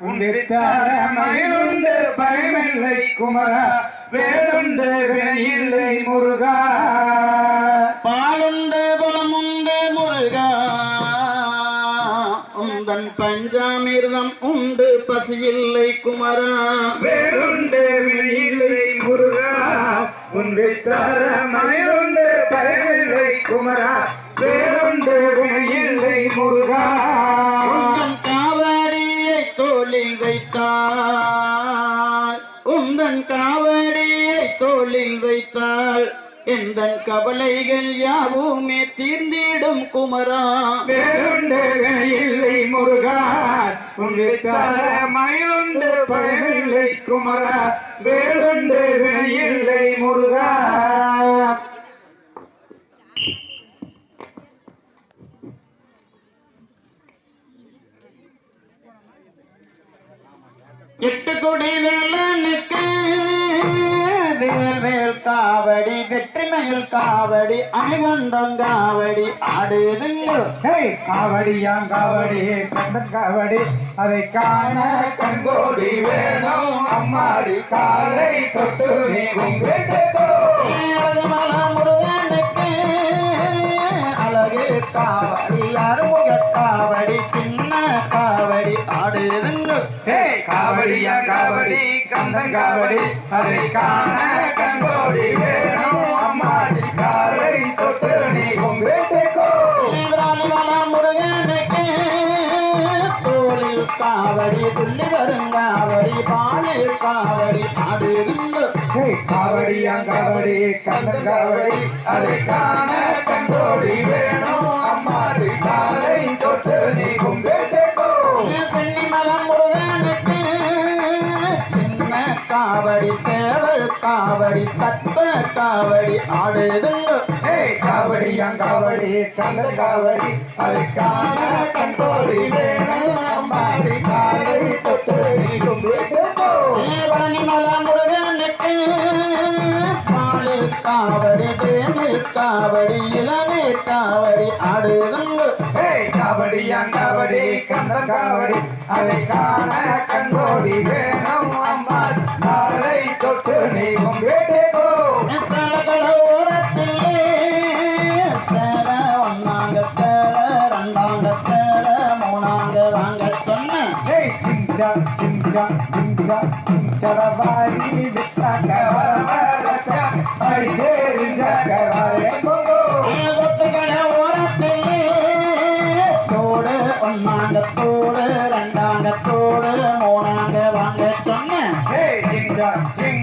உண்டித்தார மயிலுண்டு பயமில்லை குமரா வேலுண்டு வினையில்லை முருகா. பாலுண்டு பலமுண்டு முருகா. உந்தன் பஞ்சாமிர்தம் உண்டு பசியில்லை குமரா. வேலுண்டு வினையில்லை முருகா. உண்டித்தார மயிலுண்டு பயமில்லை குமரா வேலுண்டு வினையில்லை முருகா. தோளில் வைத்தாள் உந்தன் காவடியை தோளில் வைத்தாள் எந்த கவலைகள் யாவுமே தீர்ந்திடும் குமரா. வேலுண்டு முருகா உண்டித்தார மயிலுண்டு பயனில்லை குமரா. வேலுண்டு இல்லை முருகா. எட்டு கொடி வேலனுக்கு வேல் காவடி வெற்றிமையில் காவடி அணிகண்டம் காவடி ஆடுதுங்க காவடியாம் காவடி கண்டன் காவடி? அதை காண கண்கோடி வேணும். அம்மாடி காலை தொட்டு நீ காவடி ஆடுதுங்க ஹேய் காவடியாம் காவடி கண்டன் காவடி. அதை காண கண்கோடி வேணும். அம்மாடி காலை தொட்டு நீ கும்பிட்டுக்கோ அழகுமல முருகனுக்கு தோளில் காவடி துள்ளி வருங்காவடி பாலில் காவடி ஆடுதுங்க ஹேய் காவடியாம் காவடி கண்டன் காவடி. அதை காண கண்கோடி வேணும். காவடி சத்த காவடி ஆடுதுங்க. ஏய் காவடியாம் காவடி கந்த காவடி. அதை காண கண்டோடி வேணும் அம்மாடி காலை தொட்டு நீ பழனிமலம் முருகனுக்கு காவடி தேனில் காவடி காவடி ஆடுதுங்க. ஏய் காவடியாம் காவடி கந்த காவடி. அதை காண கண்டோடி வேணும் அம்மாடி காலை தொட்டு நீ கும்பிட்டுக்கோ சேலகள ஓரத்திலே சேல ஒன்னாங்க சேல மூணாங்க வாங்க சொன்னேன் ஏய் ஒன்னாங்க தோடு ரெண்டாங்க தோடு மூணாங்க வாங்க சொன்னேன்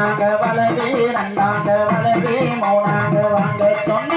மூணாங்க வளவி ரெண்டாங்க வளவி மூணாங்க வாங்க சொன்ன.